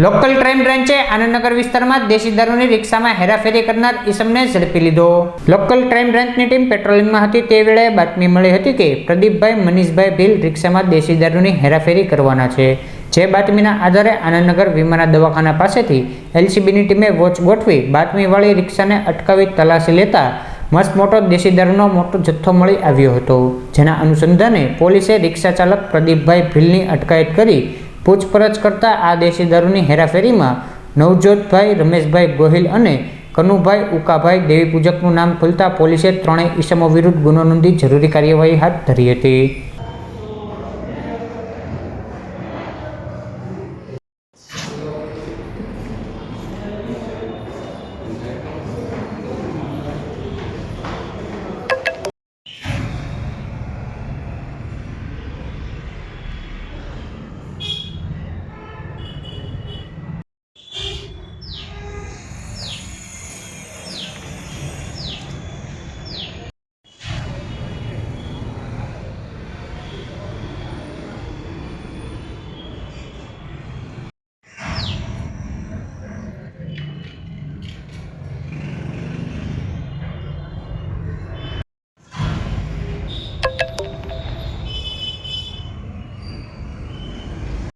Local crime બ્રાન્ચે Anandnagar વિસ્તારમાં દેશી દારૂની રિક્ષામાં હેરાફેરી કરનાર ઈસમને ઝડપી લીધો. લોકલ ક્રાઇમ બ્રાન્ચની ટીમ પેટ્રોલિંગમાં હતી. તે વેળાએ બાતમી મળી હતી કે પ્રદીપભાઈ, મનીષભાઈ ભીલ રિક્ષામાં દેશી દારૂની હેરાફેરી કરવાના છે. જે બાતમીના આધારે આનંદનગર વિમાના દવાખાના પાસેથી એલસીબીની ટીમે વોચ ગોઠવી બાતમીવાળી રિક્ષાને અટકાવી તલાશી લેતા મસ્ત મોટો દેશી દારૂનો મોટો જથ્થો મળી આવ્યો હતો. જેના અનુસંધાને પોલીસે રિક્ષા ચાલક પ્રદીપભાઈ ભીલની અટકાયત કરી પૂછપરછ કરતા આ દેશી દારૂની હેરાફેરીમાં નવજોતભાઈ, રમેશભાઈ ગોહિલ અને કનુભાઈ ઉકાભાઈ દેવી પૂજકનું નામ ખુલતા પોલીસે ત્રણેય ઈસમો વિરુદ્ધ ગુનો નોંધી જરૂરી કાર્યવાહી હાથ ધરી હતી.